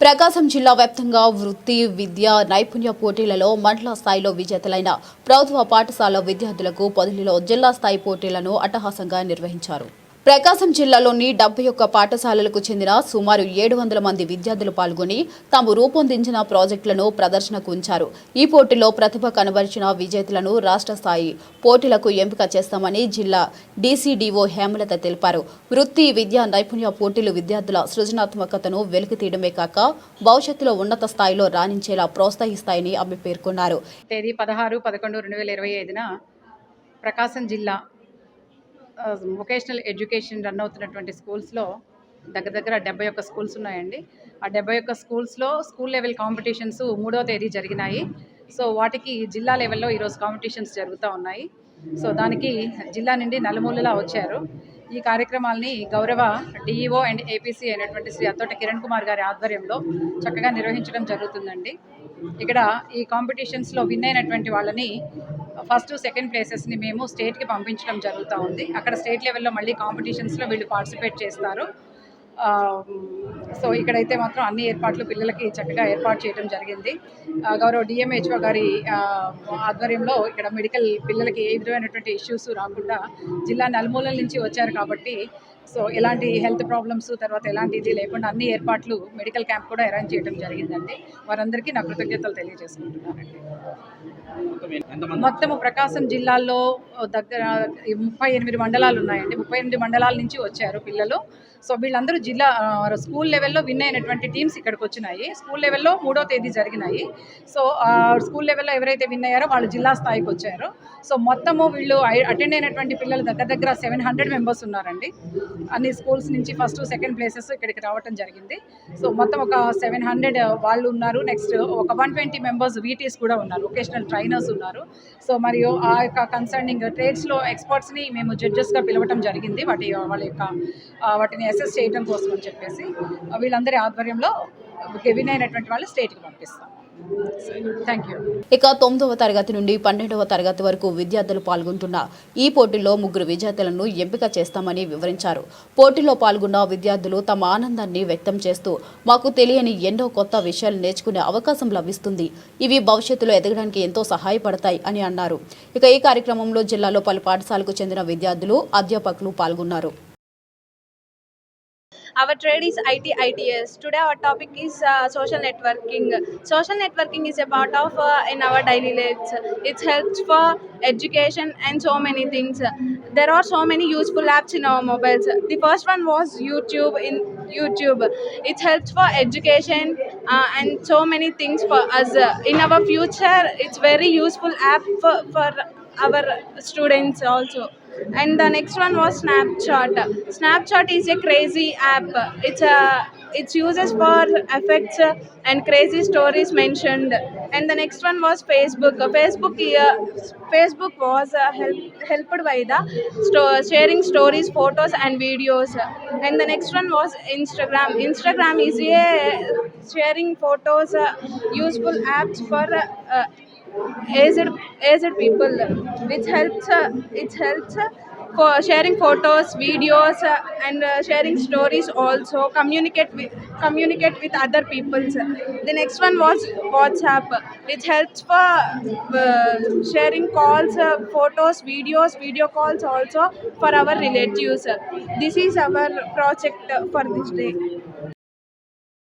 ప్రకాశం జిల్లా వ్యాప్తంగా వృత్తి విద్య నైపుణ్య పోటీలలో మండల స్థాయిలో విజేతలైన ప్రభుత్వ పాఠశాల విద్యార్థులకు పొదిలిలో జిల్లా స్థాయి పోటీలను అట్టహాసంగా నిర్వహించారు. ప్రకాశం జిల్లాలోని డెబ్బై ఒక్క పాఠశాలలకు చెందిన సుమారు ఏడు వందల మంది విద్యార్థులు పాల్గొని తాము రూపొందించిన ప్రాజెక్టులను ప్రదర్శనకు ఉంచారు. ఈ పోటీలో ప్రతిభ కనబరిచిన విజేతలను రాష్ట్ర స్థాయి పోటీలకు ఎంపిక చేస్తామని జిల్లా డీసీడీఓ హేమలత తెలిపారు. వృత్తి విద్యా నైపుణ్య పోటీలు విద్యార్థుల సృజనాత్మకతను వెలికితీయడమే కాక భవిష్యత్తులో ఉన్నత స్థాయిలో రాణించేలా ప్రోత్సహిస్తాయని ఆమె పేర్కొన్నారు. తేదీ పదహారు పదకొండు రెండు వేల ఇరవై ఐదున ప్రకాశం జిల్లా వొకేషనల్ ఎడ్యుకేషన్ రన్ అవుతున్నటువంటి స్కూల్స్లో దగ్గర దగ్గర డెబ్బై ఒక్క స్కూల్స్ ఉన్నాయండి. ఆ డెబ్బై ఒక్క స్కూల్స్లో స్కూల్ లెవెల్ కాంపిటీషన్స్ మూడో తేదీ జరిగినాయి. సో వాటికి జిల్లా లెవెల్లో ఈరోజు కాంపిటీషన్స్ జరుగుతూ ఉన్నాయి. సో దానికి జిల్లా నుండి నలుమూలలా వచ్చారు. ఈ కార్యక్రమాల్ని గౌరవ డిఈఓ అండ్ ఏపీసీ అయినటువంటి శ్రీ అత్తోట కిరణ్ కుమార్ గారి ఆధ్వర్యంలో చక్కగా నిర్వహించడం జరుగుతుందండి. ఇక్కడ ఈ కాంపిటీషన్స్లో విన్ అయినటువంటి వాళ్ళని ఫస్ట్ సెకండ్ ప్లేసెస్ని మేము స్టేట్కి పంపించడం జరుగుతూ ఉంది. అక్కడ స్టేట్ లెవెల్లో మళ్ళీ కాంపిటీషన్స్లో వీళ్ళు పార్టిసిపేట్ చేస్తారు. సో ఇక్కడైతే మాత్రం అన్ని ఏర్పాట్లు పిల్లలకి చక్కగా ఏర్పాటు చేయడం జరిగింది. గౌరవ డిఎంహెచ్ఓ గారి ఆధ్వర్యంలో ఇక్కడ మెడికల్ పిల్లలకి ఏ విధమైనటువంటి ఇష్యూస్ రాకుండా జిల్లా నలుమూలల నుంచి వచ్చారు కాబట్టి సో ఎలాంటి హెల్త్ ప్రాబ్లమ్స్ తర్వాత ఎలాంటి ఇది లేకుండా అన్ని ఏర్పాట్లు మెడికల్ క్యాంప్ కూడా అరేంజ్ చేయడం జరిగిందండి. వారందరికీ నా కృతజ్ఞతలు తెలియజేసుకుంటున్నానండి. మొత్తము ప్రకాశం జిల్లాలో దగ్గర ఈ ముప్పై ఎనిమిది మండలాలు ఉన్నాయండి. ముప్పై ఎనిమిది మండలాల నుంచి వచ్చారు పిల్లలు. సో వీళ్ళందరూ జిల్లా స్కూల్ లెవెల్లో విన్ అయినటువంటి టీమ్స్ ఇక్కడికి వచ్చినాయి. స్కూల్ లెవెల్లో మూడో తేదీ జరిగినాయి. సో స్కూల్ లెవెల్లో ఎవరైతే విన్ అయ్యారో వాళ్ళు జిల్లా స్థాయికి వచ్చారు. సో మొత్తము వీళ్ళు అటెండ్ అయినటువంటి పిల్లలు దగ్గర దగ్గర సెవెన్ హండ్రెడ్ మెంబర్స్ ఉన్నారండి. అన్ని స్కూల్స్ నుంచి ఫస్ట్ సెకండ్ ప్లేసెస్ ఇక్కడికి రావటం జరిగింది. సో మొత్తం ఒక సెవెన్ హండ్రెడ్ వాళ్ళు ఉన్నారు. నెక్స్ట్ ఒక వన్ ట్వంటీ మెంబర్స్ వీటీస్ కూడా ఉన్నారు. వొకేషనల్ ట్రైనర్స్ ఉన్నారు. సో మరియు ఆ యొక్క కన్సర్నింగ్ ట్రేడ్స్లో ఎక్స్పర్ట్స్ని మేము జడ్జెస్గా పిలవటం జరిగింది. వాటి వాళ్ళ యొక్క వాటిని అసెస్ చేయడం కోసం అని చెప్పేసి వీళ్ళందరి ఆధ్వర్యంలో విన్ అయినటువంటి వాళ్ళు స్టేట్కి పంపిస్తాం. ఇక తొమ్మిదవ తరగతి నుండి పన్నెండవ తరగతి వరకు విద్యార్థులు పాల్గొంటున్న ఈ పోటీలో ముగ్గురు విద్యార్థులను ఎంపిక చేస్తామని వివరించారు. పోటీలో పాల్గొన్న విద్యార్థులు తమ ఆనందాన్ని వ్యక్తం చేస్తూ మాకు తెలియని ఎన్నో కొత్త విషయాలు నేర్చుకునే అవకాశం లభిస్తుంది. ఇవి భవిష్యత్తులో ఎదగడానికి ఎంతో సహాయపడతాయి అని అన్నారు. ఇక ఈ కార్యక్రమంలో జిల్లాలో పలు పాఠశాలకు చెందిన విద్యార్థులు అధ్యాపకులు పాల్గొన్నారు. Our trade is IT ITS. Today our topic is uh, social networking. Social networking is a part of uh, in our daily lives. It helps for education and so many things. There are so many useful apps in our mobiles. The first one was YouTube. In YouTube, it helps for education uh, and so many things for us. in our future, it's very useful app for, for our students also. And the next one was snapchat. Snapchat is a crazy app. It's a it's uses for effects and crazy stories mentioned. And the next one was facebook. Facebook uh, facebook was uh, help, helped by the sto- sharing stories photos and videos. And the next one was instagram. Instagram is a sharing photos uh, useful apps for uh, aged aged people which helps uh, it helps uh, for sharing photos videos uh, and uh, sharing stories also communicate with communicate with other people the next one was whatsapp which helps for uh, sharing calls uh, photos videos video calls also for our relatives. This is our project for this day